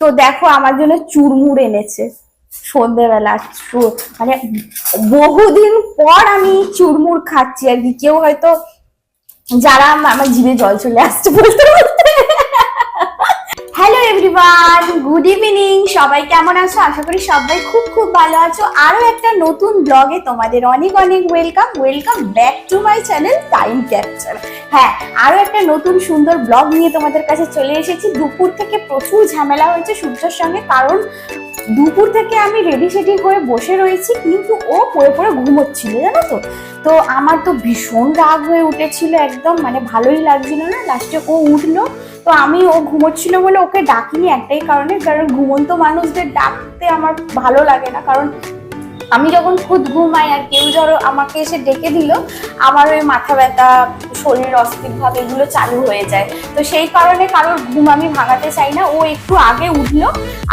তো দেখো আমার জন্য চুরমুর এনেছে সন্ধ্যেবেলা চু- মানে বহুদিন পর আমি চুরমুর খাচ্ছি আর কি। কেউ হয়তো, যারা আমার জিভে জল চলে আসছে বলতে এভরিওয়ান গুড ইভিনিং সবাই কেমন আছো? আশা করি সবাই খুব খুব ভালো আছো। আরও একটা নতুন ব্লগে তোমাদের অনেক অনেক welcome welcome back to my channel time capture হ্যাঁ আরও একটা নতুন সুন্দর ব্লগ নিয়ে তোমাদের কাছে চলে এসেছি। দুপুর থেকে প্রচুর ঝামেলা হয়েছে সূর্যের সঙ্গে, কারণ দুপুর থেকে আমি রেডি সেডি হয়ে বসে রয়েছি, কিন্তু ও পড়ে পড়ে ঘুমোচ্ছিল, জানো তো? তো আমার তো ভীষণ রাগ হয়ে উঠেছিল একদম মানে ভালোই লাগছিল না। লাস্টে ও উঠল, তো আমি ও ঘুমোচ্ছিল বলে ওকে ডাকিনি একটাই কারণে, কারণ ঘুমন্ত মানুষদের ডাকতে আমার ভালো লাগে না, কারণ আমি যখন খুদ ঘুমাই আর কেউ ধরো আমাকে এসে ডেকে দিল, আমার ওই মাথা ব্যথা, শরীর অস্থির ভাব, এগুলো চালু হয়ে যায়। তো সেই কারণে কারোর ঘুম আমি ভাঙাতে চাই না। ও একটু আগে উঠল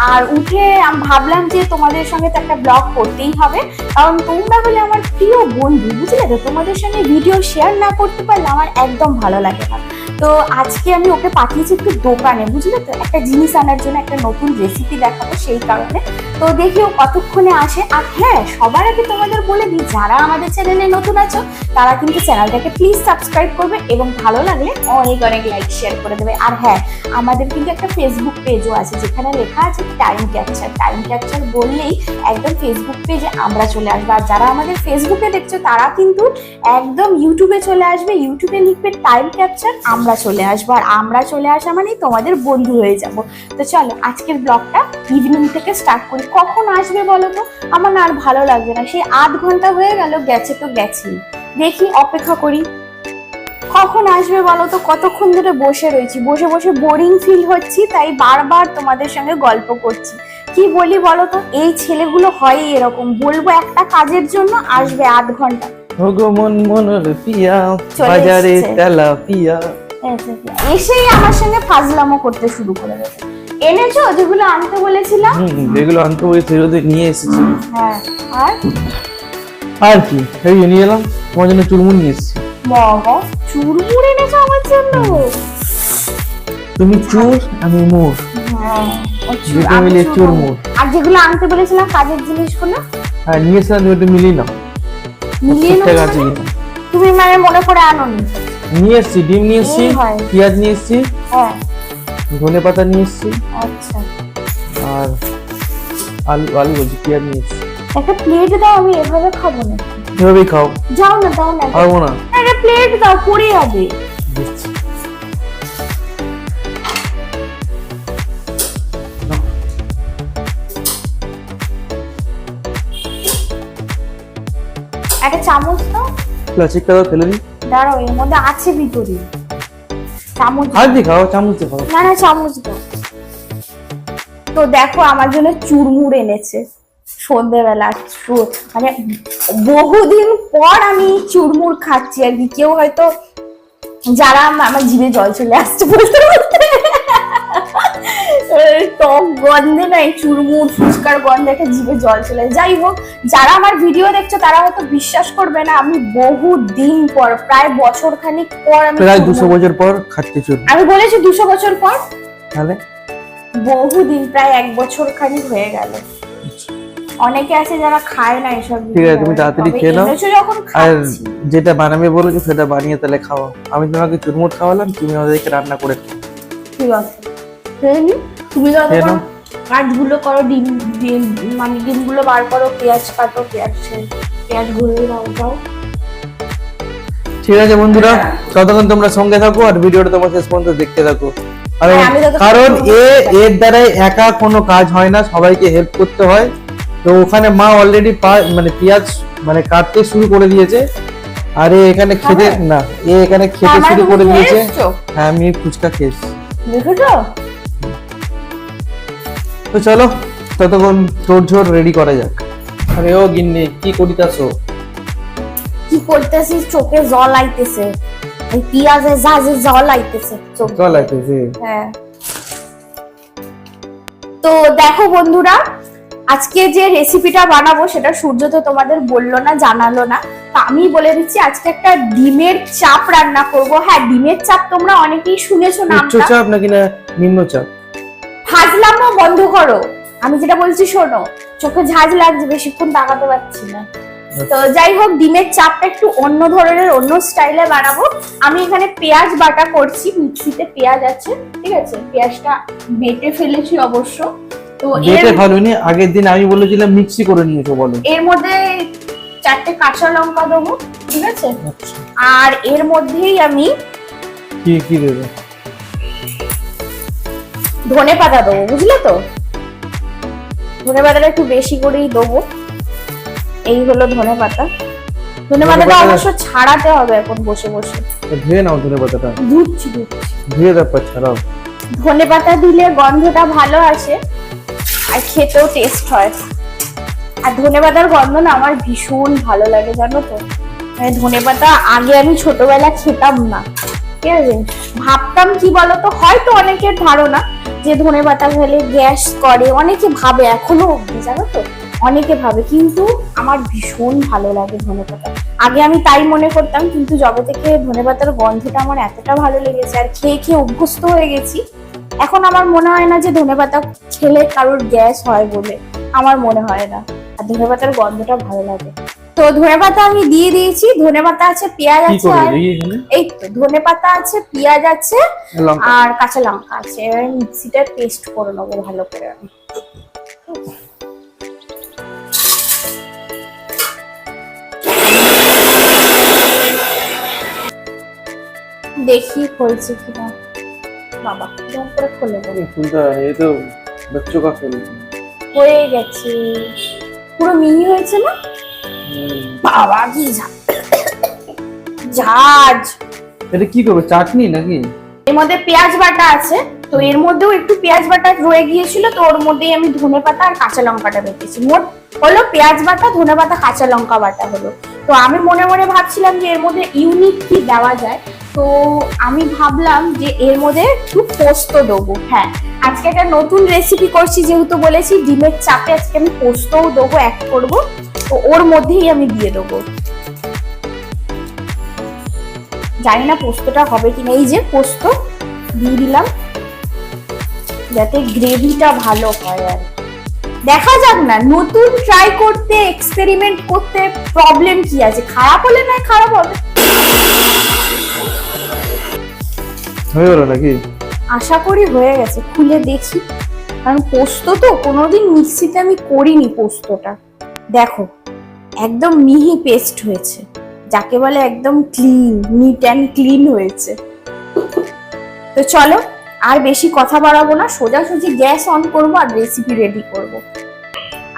আর উঠে আমি ভাবলাম যে তোমাদের সঙ্গে তো একটা ব্লগ করতেই হবে। কারণ তোমরা বলে আমার প্রিয় বন্ধু, বুঝলে তো? তোমাদের সঙ্গে ভিডিও শেয়ার না করতে পারলে আমার একদম ভালো লাগে না। তো আজকে আমি ওকে পাঠিয়েছি একটু দোকানে, বুঝলে তো? একটা জিনিস আনার জন্য, একটা নতুন রেসিপি দেখাবো সেই কারণে। তো দেখি ও কতক্ষণে আসে। আর হ্যাঁ সবার আগে তোমাদের বলে দিই, যারা আমাদের চ্যানেলে নতুন আছো, তারা কিন্তু চ্যানেলটাকে প্লিজ সাবস্ক্রাইব করবে এবং ভালো লাগলে অনেক অনেক লাইক শেয়ার করে দেবে। আর হ্যাঁ আমাদের কিন্তু একটা ফেসবুক পেজও আছে, যেখানে লেখা আছে টাইম ক্যাপচার টাইম ক্যাপচার বললেই একদম ফেসবুক পেজে আমরা চলে আসব। আর যারা আমাদের ফেসবুকে দেখছ, তারা কিন্তু একদম ইউটিউবে চলে আসবে। ইউটিউবে লিখবে টাইম ক্যাপচার আমরা চলে আসব আর আমরা চলে আসা মানেই তোমাদের বন্ধু হয়ে যাব। তো চলো আজকের ব্লগটা ইভিনিং থেকে স্টার্ট করি। কখন আসবে বলো তো? আমার না আর ভালো লাগবে না। সেই আধ ঘণ্টা হয়ে গেল গেছে তো গেছেই। দেখি অপেক্ষা করি। কখন আসবে বলো তো? কতক্ষণ ধরে বসে রয়েছি? বসে বসে বোরিং ফিল হচ্ছি তাই বারবার তোমাদের সঙ্গে গল্প করছি। কি বলি বলো তো? এই ছেলেগুলো হয় এরকম। বলব একটা কাজের জন্য আসবে আধ ঘণ্টা। ওগো মন মনর পিয়া বাজারে এসছে। তেলা এসেই আমার সঙ্গে ফাজলামো করতে শুরু করে দেবে এনেছো যেগুলো আনতে বলেছিলাম? যেগুলো আনতে বলে সেগুলো নিয়ে এসেছি। হ্যাঁ আর? আর কি? এই নিয়ে এলাম তোমার জন্য চুরমুন নিয়ে এসেছি। বাবা চুরমুর এনেছো আমার জন্য? তুমি চুর আমি মুর। হ্যাঁ, দুটো মিলিয়ে আর যেগুলো আনতে বলেছিলাম কাজের জিনিসগুলো? হ্যাঁ নিয়ে এসেছিলাম তুমি মিলিয়ে নাও। মিলিয়ে আছে মানে? তুমি মানে মনে করে আনোনি? নিয়ে এসেছি ডিম নিয়ে এসেছি পেঁয়াজ নিয়ে এসেছি হ্যাঁ। ধনে পাতা নিয়ে এসেছি আচ্ছা। আর আলু আলু বলছি পেঁয়াজ নিয়ে এসেছি। একটা প্লেট দাও আমি এভাবে খাব না। এভাবেই খাও। যাও না দাও না। না। একটা প্লেট দাও পড়ে যাবে। দিচ্ছি। একটা চামচ দাও। প্লাস্টিকটা ফেলে দিই। দাঁড়াও এর মধ্যে আছে ভিতরে। চামচ হাত দিয়ে চামচ দিয়ে না না চামচ দাও। তো দেখো আমার জন্য চুরমুর এনেছে। সন্ধেবেলা মানে বহুদিন পর আমি চুরমুর খাচ্ছি আর কি। কেউ হয়তো যারা আমার জিভে জল চলে আসছে বলতে বলতে এই টক গন্ধে নাই চুরমুর ফুচকার গন্ধে একটা জিভে জল চলে যাই হোক যারা আমার ভিডিও দেখছ তারা হয়তো বিশ্বাস করবে না আমি বহু দিন পর প্রায় বছর খানিক পর আমি প্রায় দুশো বছর পর খাচ্ছি চুর আমি বলেছি দুশো বছর পর? তাহলে? বহুদিন প্রায় এক বছর খানি হয়ে গেল। অনেকে আছে যারা খায় না এসব ঠিক আছে, তুমি তাড়াতাড়ি খেয়ে নাও। যখন আর যেটা বানাবে বলেছ সেটা বানিয়ে তাহলে খাওয়া আমি তোমাকে চুরমুট খাওয়ালাম তুমি আমাদেরকে রান্না করে খাও। ঠিক আছে। তুমি যখন কাজগুলো করো ডিম ডিম মানে ডিমগুলো বার করো পেঁয়াজ কাটো পেঁয়াজ পেঁয়াজ দাও দাও ঠিক আছে বন্ধুরা ততক্ষণ তোমরা সঙ্গে থাকো আর ভিডিওটা তোমার শেষ পর্যন্ত দেখতে থাকো। কারণ হ্যাঁ, কারণ এ এর দ্বারাই একা কোনো কাজ হয় না সবাইকে হেল্প করতে হয়। তো ওখানে মা অলরেডি মানে পেঁয়াজ মানে কাটতে শুরু করে দিয়েছে। আর এ এখানে খেতে না এ এখানে খেতে শুরু করে দিয়েছে। হ্যাঁ আমি ফুচকা খেয়েছি দেখেছ? তো চলো ততক্ষণ তোর ঝোর রেডি করা যাক। আরে ও গিন্নি কি করিতাছো? কি করতেছিস চোখে জল আইতেছে। এই পেঁয়াজে জাজে জল আইতেছে চোখ। চল আইতেছে? হ্যাঁ। তো দেখো বন্ধুরা আজকে যে রেসিপিটা বানাবো সেটা সূর্য তো তোমাদের বলল না জানালো না। তো আমি বলে দিচ্ছি আজকে একটা ডিমের চাপ রান্না করব। হ্যাঁ ডিমের চাপ তোমরা অনেকেই শুনেছো উচ্চ নামটা। চাপ নাকি না নিম্ন চাপ? ফাজলামো বন্ধ করো। আমি যেটা বলছি শোনো চোখে ঝাঁজ লাগছে বেশিক্ষণ তাকাতে পারছি না। তো যাই হোক ডিমের চাপটা একটু অন্য ধরনের অন্য স্টাইলে বানাবো। আমি এখানে পেঁয়াজ বাটা করছি মিক্সিতে পেঁয়াজ আছে ঠিক আছে? পেঁয়াজটা বেটে ফেলেছি অবশ্য। তো বেটে আগের দিন আমি বলেছিলাম মিক্সি করে নিয়েছো বলো। এর মধ্যে চারটে কাঁচা লঙ্কা দেবো ঠিক আছে? আচ্ছা। আর এর মধ্যেই আমি কি কি দেবে? ধনে পাতা দেবো বুঝলে তো? ধনে পাতাটা একটু বেশি করেই দেবো। এই হলো ধনে পাতা। ধনে পাতাটা অবশ্য ছাড়াতে হবে এখন বসে বসে। ধুয়ে নাও ধনে পাতাটা। ধুচ্ছি ধুচ্ছি। ধুয়ে তারপর ছাড়াও। ধনে পাতা দিলে গন্ধটা ভালো আসে আর খেতেও টেস্ট হয়। আর ধনে পাতার গন্ধ না আমার ভীষণ ভালো লাগে জানো তো? মানে ধনে পাতা আগে আমি ছোটবেলা খেতাম না। ঠিক আছে? ভাবতাম কি বলতো? হয়তো অনেকের ধারণা যে ধনে পাতা খেলে গ্যাস করে, অনেকে ভাবে, এখনও অব্দি জানো তো? অনেকে ভাবে, কিন্তু আমার ভীষণ ভালো লাগে ধনে পাতা। আগে আমি তাই মনে করতাম, কিন্তু যবে থেকে ধনে পাতার গন্ধটা আমার এতটা ভালো লেগেছে, আর খেয়ে খেয়ে অভ্যস্ত হয়ে গেছি। এখন আমার মনে হয় না যে ধনেপাতা খেলে কারোর গ্যাস হয় বলে, আমার মনে হয় না। আর ধনেপাতার গন্ধটা ভালো লাগে। তো ধনেপাতা আমি দিয়ে দিয়েছি। ধনেপাতা আছে পেঁয়াজ আছে আর এই তো ধনেপাতা আছে পেঁয়াজ আছে আর কাঁচা লঙ্কা আছে। এবার মিক্সিটা পেস্ট করে নেব ভালো করে আমি। দেখি হয়েছে কিনা। বাবা কেমন করে খুলে দেবো। এই তো বাচ্চো হয়ে গেছে। পুরো মিহি হয়েছে না? বাবা কি ঝাঁজ এটা কি করবে চাটনি নাকি? এর মধ্যে পেঁয়াজ বাটা আছে তো এর মধ্যেও একটু পেঁয়াজ বাটা রয়ে গিয়েছিল তো ওর মধ্যেই আমি ধনে পাতা আর কাঁচা লঙ্কাটা বেটেছি। মোট হলো পেঁয়াজ বাটা ধনে পাতা কাঁচা লঙ্কা বাটা হলো। তো আমি মনে মনে ভাবছিলাম যে এর মধ্যে ইউনিক কি দেওয়া যায় তো আমি ভাবলাম যে এর মধ্যে একটু পোস্ত দেবো। হ্যাঁ আজকে একটা নতুন রেসিপি করছি যেহেতু বলেছি ডিমের চাপে আজকে আমি পোস্তও দেবো এক করব। তো ওর মধ্যেই আমি দিয়ে দেবো। জানি না পোস্তটা হবে কিনা। এই যে পোস্ত দিয়ে দিলাম যাতে গ্রেভিটা ভালো হয় আর দেখা যাক না নতুন ট্রাই করতে এক্সপেরিমেন্ট করতে প্রবলেম কি আছে? খারাপ হলে না খারাপ হবে। হয়ে গেল নাকি? আশা করি হয়ে গেছে খুলে দেখি। কারণ পোস্ত তো কোনোদিন মিক্সিতে আমি করিনি পোস্তটা। দেখো একদম মিহি পেস্ট হয়েছে যাকে বলে একদম ক্লিন নিট অ্যান্ড ক্লিন হয়েছে। তো চলো আর বেশি কথা বাড়াবো না সোজাসুজি গ্যাস অন করব আর রেসিপি রেডি করব।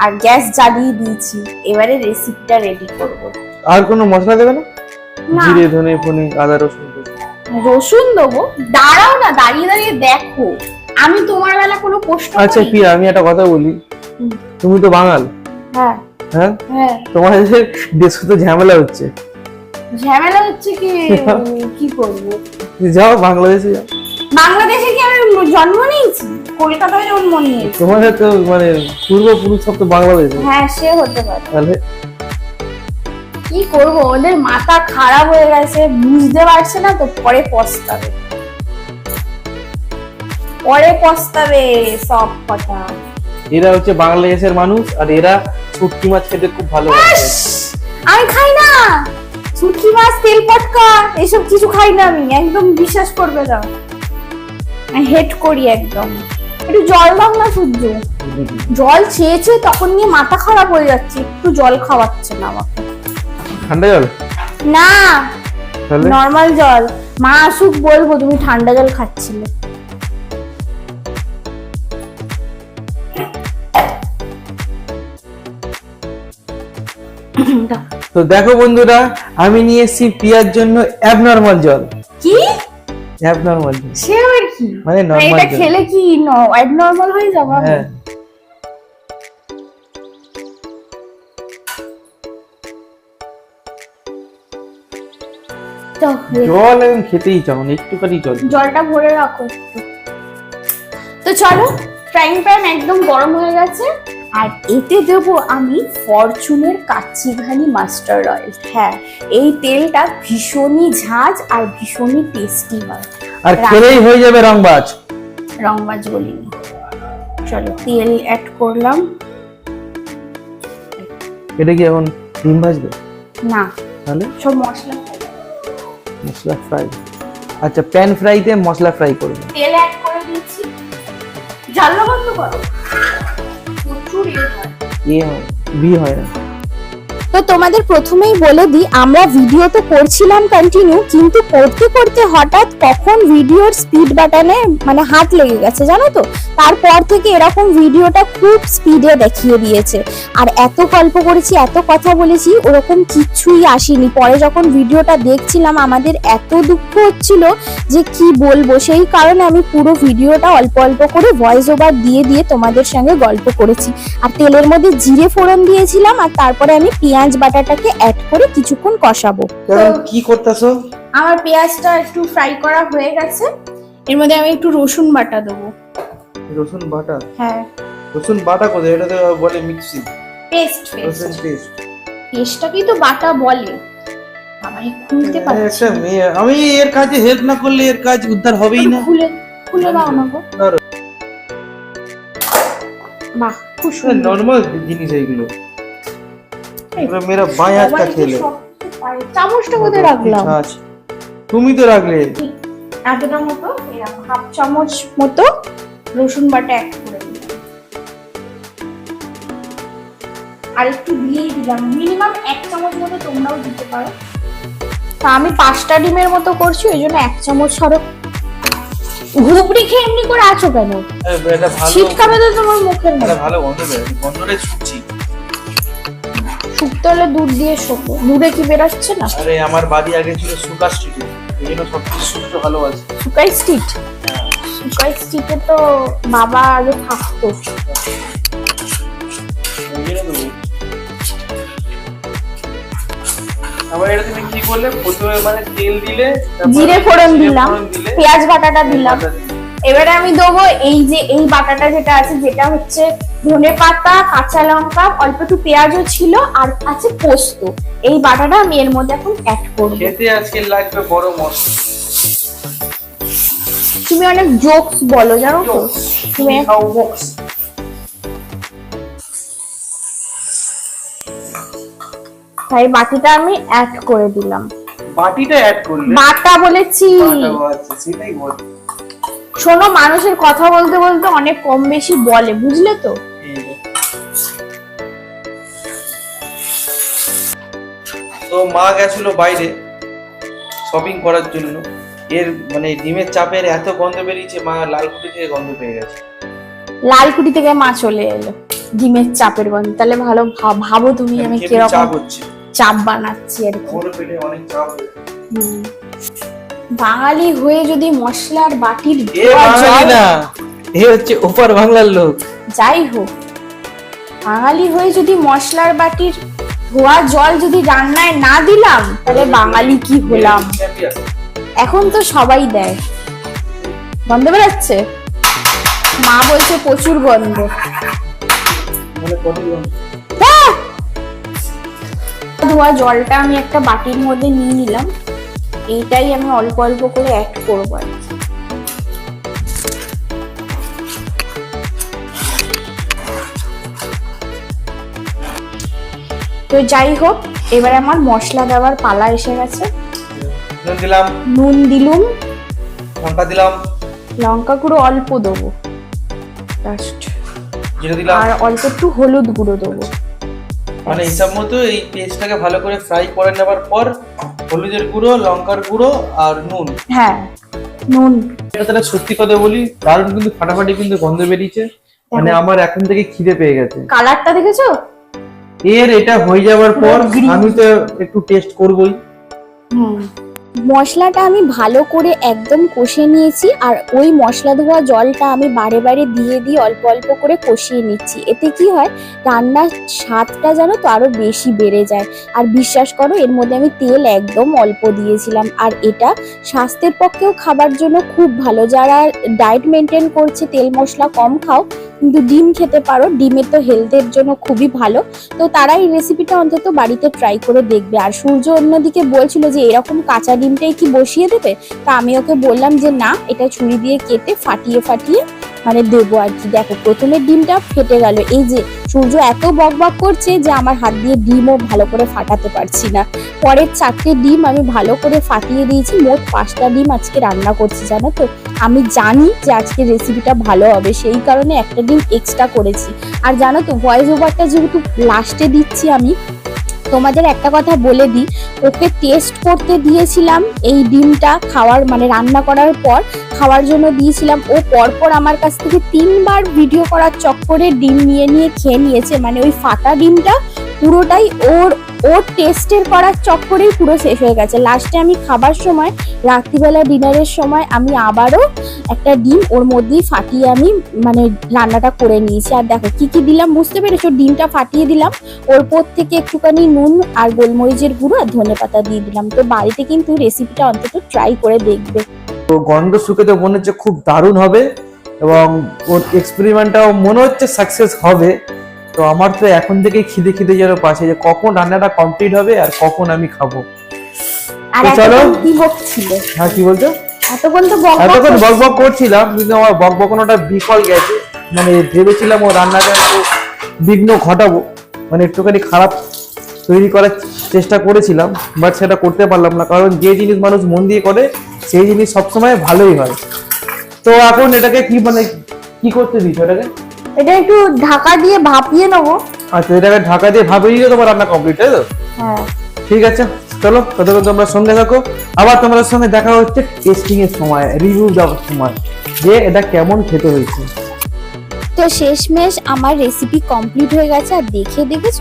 আর গ্যাস জ্বালিয়ে দিয়েছি এবারে রেসিপিটা রেডি করব। আর কোনো মশলা দেবে না? জিরে ধনে ফোনে আদা রসুন রসুন দেবো? দাঁড়াও না দাঁড়িয়ে দাঁড়িয়ে দেখো। আমি তোমার বেলা কোনো প্রশ্ন আচ্ছা? কি আমি একটা কথা বলি। তুমি তো বাঙাল। হ্যাঁ। হ্যাঁ? হ্যাঁ। তোমার তো ঝামেলা হচ্ছে। ঝামেলা হচ্ছে কি? কি করব? যাও বাংলাদেশে যাও। বাংলাদেশে কি আমি জন্ম নিয়েছি? কলকাতায় জন্ম নিয়েছি। তোমাদের তো মানে পূর্বপুরুষ সব তো বাংলাদেশে। হ্যাঁ সে হতে পারে। তাহলে? কি করব? ওদের মাথা খারাপ হয়ে গেছে বুঝতে পারছে না তো পরে পস্তাবে। পরে পস্তাবে সব কথা। এরা হচ্ছে বাংলাদেশের মানুষ আর এরা শুটকি মাছ খেতে খুব ভালোবাসে আমি খাই না! শুটকি মাছ তেল পটকা এসব কিছু খাই না আমি। একদম বিশ্বাস করবে না। আমি হেট করি একদম। একটু জল দাও না সূর্য। জল চেয়েছে তখন নিয়ে মাথা খারাপ হয়ে যাচ্ছে। একটু জল খাওয়াচ্ছে না আমাকে। ঠান্ডা জল? না! নর্মাল জল। মা আসুক বলব তুমি ঠান্ডা জল খাচ্ছিলে। তো দেখো বন্ধুরা আমি নিয়ে এসেছি পিয়ার জন্য অ্যাবনর্মাল জল। কি? অ্যাবনর্মাল জল। সে আবার কি? মানে নর্মাল এটা খেলে কি নর্মাল হয়ে যাব? আমি? হ্যাঁ জল এখন খেতেই চাও না একটুখানি জল। জলটা ভরে রাখো। তো চলো ফ্রাইং প্যান একদম গরম হয়ে গেছে। আর এতে দেবো আমি ফরচুনের কাচ্চি ঘানি মাস্টার্ড অয়েল হ্যাঁ এই তেলটা ভীষণই ঝাঁজ আর ভীষণই টেস্টি হয়। আর খেলেই হয়ে যাবে রংবাজ। রংবাজ বলিনি। চলো তেল অ্যাড করলাম। এটা কি এখন ডিম ভাজবে? না। তাহলে? সব মশলা মশলা ফ্রাই। আচ্ছা প্যান ফ্রাইতে মশলা ফ্রাই করবে তেল অ্যাড করে দিচ্ছি জানলা বন্ধ করো। হয় ইয়ে হয় বিয়ে হয় না তো তোমাদের প্রথমেই বলে দিই, আমরা ভিডিও তো করছিলাম কন্টিনিউ কিন্তু করতে করতে হঠাৎ কখন ভিডিওর স্পিড বাটনে মানে হাত লেগে গেছে জানো তো? তারপর থেকে এরকম ভিডিওটা খুব স্পিডে দেখিয়ে দিয়েছে। আর এত গল্প করেছি, এত কথা বলেছি, ওরকম কিচ্ছুই আসেনি। পরে যখন ভিডিওটা দেখছিলাম, আমাদের এত দুঃখ হচ্ছিল যে কি বলব? সেই কারণে আমি পুরো ভিডিওটা অল্প অল্প করে ভয়েস ওভার দিয়ে দিয়ে তোমাদের সঙ্গে গল্প করেছি। আর তেলের মধ্যে জিরে ফোড়ন দিয়েছিলাম, আর তারপরে আমি পেঁয়াজ বাটাটাকে অ্যাড করে কিছুক্ষণ কষাবো। কি করতেছো? আমার পেঁয়াজটা একটু ফ্রাই করা হয়ে গেছে। এর মধ্যে আমি একটু রসুন বাটা দেবো। রসুন বাটা? হ্যাঁ। রসুন বাটা কোথায়? এটা তো বলে মিক্সি পেস্ট রসুন পেস্ট পেস্টটাকেই তো বাটা বলে। আমি খুলতে পারছি একটা মেয়ে। আমি এর কাজে হেল্প না করলে এর কাজ উদ্ধার হবেই না। খুলে খুলে দাও না গো ধরো। বাহ খুব সুন্দর। নরমাল জিনিস এইগুলো। এবার মেরা বাঁ হাতটা খেলে। চামচটা কোথায় রাখলাম? আচ্ছা তুমি তো রাখলে। এতটা মতো এরকম হাফ চামচ মতো রসুন বাটা অ্যাড করে আর একটু দিয়েই দিলাম। মিনিমাম এক চামচ মতো তোমরাও দিতে পারো। তা আমি পাঁচটা ডিমের মতো করছি ওই জন্য এক চামচ সরো ঘুবড়ি খেয়ে এমনি করে আছো কেন? ভালো তো তোমার মুখের ভালো গন্ধ বের গন্ধটাই শুকছি শুকতে হলে দুধ দিয়ে শোকো দুধে কি বেরোচ্ছে না? আরে আমার বাড়ি আগে ছিল সুকা স্ট্রিটে এই জন্য সব কিছু শুকতে ভালোবাসি। সুকাই স্ট্রিট সুকাই স্ট্রিটে তো বাবা আগে থাকতো। ওই জন্য তো। বলছি। আবার এটা তুমি কি করলে? প্রথমে মানে তেল দিলে জিরে ফোড়ন দিলাম পেঁয়াজ বাটাটা দিলাম। এবারে আমি দেবো এই যে এই বাটাটা যেটা আছে যেটা হচ্ছে ধনে পাতা কাঁচা লঙ্কা অল্প একটু পেঁয়াজও ছিল আর আছে পোস্ত। এই বাটাটা আমি এর মধ্যে এখন অ্যাড করব। খেতে আজকে লাগবে বড় মশলা। তুমি অনেক জোকস বলো জানো তো? তুমি তাই বাটিটা আমি অ্যাড করে দিলাম। বাটিটা অ্যাড করলে? বাটা বলেছি সেটাই বল। শোনো মানুষের কথা বলতে বলতে অনেক কম বেশি বলে বুঝলে তো? তো মা গেছিল বাইরে শপিং করার জন্য। এর মানে ডিমের চাপের এত গন্ধ বেরিয়েছে মা লালকুটি থেকে গন্ধ পেয়ে গেছে। লালকুটি থেকে মা চলে এলো ডিমের চাপের গন্ধ। তাহলে ভালো ভাবো তুমি আমি খেতে কীরকম চাপ হচ্ছে? চাপ বানাচ্ছি আর কি পেটে অনেক চাপ বাঙালি হয়ে যদি মশলার বাটির জল- না এ হচ্ছে ওপার বাংলার লোক। যাই হোক। বাঙালি হয়ে যদি মশলার বাটির ধোয়া জল যদি রান্নায় না দিলাম, তাহলে বাঙালি কি হলাম এখন তো সবাই দেয় গন্ধ বেরোচ্ছে মা বলছে প্রচুর গন্ধ? হ্যাঁ! ধোয়া জলটা আমি একটা বাটির মধ্যে নিয়ে নিলাম এইটাই আমি অল্প অল্প করে অ্যাড করব আর কি। তো যাই হোক এবার আমার মশলা দেওয়ার পালা এসে গেছে। নুন দিলাম। নুন দিলুম। লঙ্কা দিলাম। লঙ্কা গুঁড়ো অল্প দেবো। জাস্ট জিরে দিলাম। আর অল্প একটু হলুদ গুঁড়ো দেবো। মানে হিসাব মতো এই পেস্টটাকে ভালো করে ফ্রাই করে নেবার পর হলুদের গুঁড়ো লঙ্কার গুঁড়ো আর নুন। হ্যাঁ নুন। এটা তাহলে সত্যি কথা বলি দারুণ কিন্তু ফাটাফাটি কিন্তু গন্ধ বেরিয়েছে। মানে আমার এখন থেকে খিদে পেয়ে গেছে। কালারটা দেখেছ? এর এটা হয়ে যাওয়ার পর আমি তো একটু টেস্ট করবই। মশলাটা আমি ভালো করে একদম কষে নিয়েছি আর ওই মশলা ধোয়া জলটা আমি বারে বারে দিয়ে দিয়ে অল্প অল্প করে কষিয়ে নিচ্ছি। এতে কি হয় রান্নার স্বাদটা যেন তো আরও বেশি বেড়ে যায়। আর বিশ্বাস করো এর মধ্যে আমি তেল একদম অল্প দিয়েছিলাম। আর এটা স্বাস্থ্যের পক্ষেও খাবার জন্য খুব ভালো। যারা ডায়েট মেনটেন করছে তেল মশলা কম খাও কিন্তু ডিম খেতে পারো, ডিমের তো হেলথের জন্য খুবই ভালো। তো তারা এই রেসিপিটা অন্তত বাড়িতে ট্রাই করে দেখবে। আর সূর্য অন্যদিকে বলছিল যে, এরকম কাঁচা ডিমটাই কি বসিয়ে দেবে? তা আমি ওকে বললাম যে, না, এটা ছুরি দিয়ে কেটে ফাটিয়ে ফাটিয়ে মানে দেবো আর কি। দেখো, প্রথমে ডিমটা ফেটে গেল। এই যে সূর্য এত বক বক করছে যে আমার হাত দিয়ে ডিমও ভালো করে ফাটাতে পারছি না। পরের চারটে ডিম আমি ভালো করে ফাটিয়ে দিয়েছি। মোট পাঁচটা ডিম আজকে রান্না করছি, জানো তো। আমি জানি যে আজকে রেসিপিটা ভালো হবে, সেই কারণে একটা ডিম এক্সট্রা করেছি। আর জানো তো ভয়েস ওভারটা যেহেতু লাস্টে দিচ্ছি আমি তোমাদের একটা কথা বলে দিই, ওকে টেস্ট করতে দিয়েছিলাম এই ডিমটা খাওয়ার মানে রান্না করার পর খাওয়ার জন্য দিয়েছিলাম। ও পরপর আমার কাছ থেকে তিনবার ভিডিও করার চক্করে ডিম নিয়ে নিয়ে খেয়ে নিয়েছে মানে ওই ফাটা ডিমটা পুরোটাই ওর ওর টেস্টের করার চক্করেই পুরো শেষ হয়ে গেছে। লাস্টে আমি খাবার সময়, রাত্রিবেলা ডিনারের সময় আমি আবারও একটা ডিম ওর মধ্যেই ফাটিয়ে আমি মানে রান্নাটা করে নিয়েছি। আর দেখো, কি কি দিলাম বুঝতে পেরেছ? ডিমটা ফাটিয়ে দিলাম, ওর পর থেকে একটুখানি নুন আর গোলমরিচের গুঁড়ো আর ধনে পাতা দিয়ে দিলাম। তো বাড়িতে কিন্তু রেসিপিটা অন্তত ট্রাই করে দেখবে। তো গন্ধ শুকে তো মনে হচ্ছে খুব দারুণ হবে এবং ওর এক্সপেরিমেন্টটাও মনে হচ্ছে সাকসেস হবে। তো আমার তো এখন থেকেই খিদে খিদে যেন পাশে যে কখন রান্নাটা কমপ্লিট হবে আর কখন আমি খাব। চলো। হ্যাঁ কি বলছো? তো এতক্ষণ বক বক করছিলাম কিন্তু আমার বক বকনোটা বিফল গেছে। মানে ভেবেছিলাম ও রান্নাটা একটু বিঘ্ন ঘটাবো। মানে একটুখানি খারাপ তৈরি করার চেষ্টা করেছিলাম বাট সেটা করতে পারলাম না। কারণ যে জিনিস মানুষ মন দিয়ে করে সেই জিনিস সবসময় ভালোই হয়। তো এখন এটাকে কি মানে কি করতে দিচ্ছ এটাকে? এটা একটু ঢাকা দিয়ে ভাপিয়ে নেব। আচ্ছা এটাকে ঢাকা দিয়ে ভাবে দিলে তোমার রান্না কমপ্লিট তাই তো? হ্যাঁ। ঠিক আছে চলো ততক্ষণ তোমরা সঙ্গে থাকো। আবার তোমাদের সঙ্গে দেখা হচ্ছে টেস্টিং এর সময় রিভিউ দেওয়ার সময় যে এটা কেমন খেতে হয়েছে। তো শেষমেশ আমার রেসিপি কমপ্লিট হয়ে গেছে আর দেখে দেখেছ?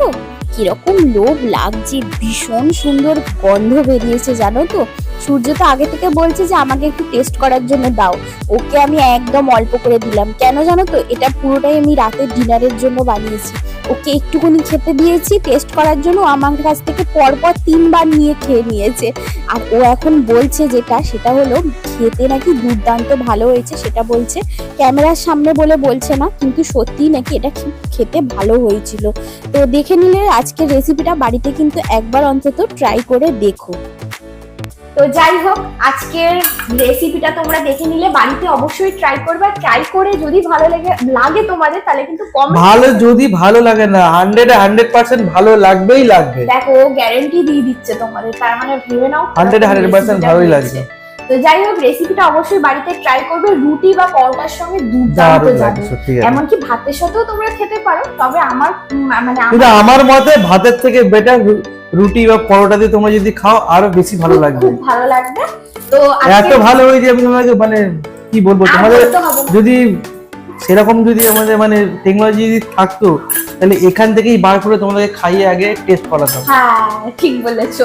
কীরকম লোভ লাগছে ভীষণ সুন্দর গন্ধ বেরিয়েছে জানো তো? সূর্য তো আগে থেকে বলছে যে আমাকে একটু টেস্ট করার জন্য দাও। ওকে আমি একদম অল্প করে দিলাম। কেন জানো তো? এটা পুরোটাই আমি রাতে ডিনারের জন্য বানিয়েছি। ওকে একটুখানি খেতে দিয়েছি টেস্ট করার জন্য আমার কাছ থেকে পরপর তিনবার নিয়ে খেয়ে নিয়েছে। আর ও এখন বলছে যেটা, সেটা হলো খেতে নাকি দুর্দান্ত ভালো হয়েছে, সেটা বলছে। ক্যামেরার সামনে বলে বলছে না, কিন্তু সত্যিই নাকি এটা খেতে ভালো হয়েছিল। তো দেখে নিলে আজকের রেসিপিটা বাড়িতে কিন্তু একবার অন্তত ট্রাই করে দেখো। তো যাই হোক আজকের রেসিপিটা তোমরা দেখে নিলে। বাড়িতে অবশ্যই ট্রাই করবে। ট্রাই করে যদি ভালো লাগে লাগে তোমাদের তাহলে কিন্তু কমেন্ট ভালো যদি ভালো লাগে না হান্ড্রেড হান্ড্রেড পার্সেন্ট ভালো লাগবেই লাগবে। দেখো গ্যারেন্টি দিয়ে দিচ্ছে তোমাদের। তার মানে ভেবে নাও 100 100% ভালোই হয়েছে। লাগছে। তো যাই হোক রেসিপিটা অবশ্যই বাড়িতে ট্রাই করবে। রুটি বা পরোটার সঙ্গে দুর্দান্ত দারুণ যাবে। এমনকি ভাতের সাথেও তোমরা খেতে পারো। তবে আমার মানে আমার মতে ভাতের থেকে বেটার রুটি বা পরোটা দিয়ে তোমরা যদি খাও আরও বেশি ভালো লাগবে ভালো লাগবে তো এত ভালো ভালো হয়েছে আমি তোমাকে মানে কি বলব তোমাদের। যদি সেরকম যদি আমাদের মানে টেকনোলজি যদি থাকতো তাহলে এখান থেকেই বার করে তোমাদেরকে খাইয়ে আগে টেস্ট করাতাম হ্যাঁ ঠিক বলেছ।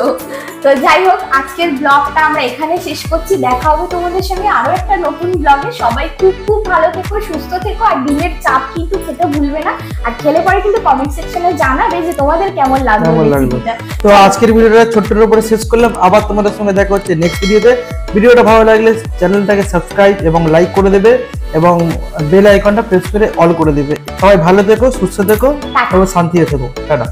তো যাই হোক আজকের ব্লগটা আমরা এখানে শেষ করছি। দেখা হবে তোমাদের সঙ্গে আরও একটা নতুন ব্লগে সবাই খুব খুব ভালো থেকো সুস্থ থেকো। আর ডিমের চাপ কিন্তু খেতে ভুলবে না। আর খেলে পরে কিন্তু কমেন্ট সেকশনে জানাবে যে তোমাদের কেমন লাগল রেসিপিটা তো আজকের ভিডিওটা ছোট্টর উপরে শেষ করলাম। আবার তোমাদের সঙ্গে দেখা হচ্ছে নেক্সট ভিডিওতে ভিডিওটা ভালো লাগলে চ্যানেলটাকে সাবস্ক্রাইব এবং লাইক করে দেবে এবং বেল আইকনটা প্রেস করে অল করে দেবে। সবাই ভালো থেকো সুস্থ থেকো। এবং শান্তিতে থেকো টাটা।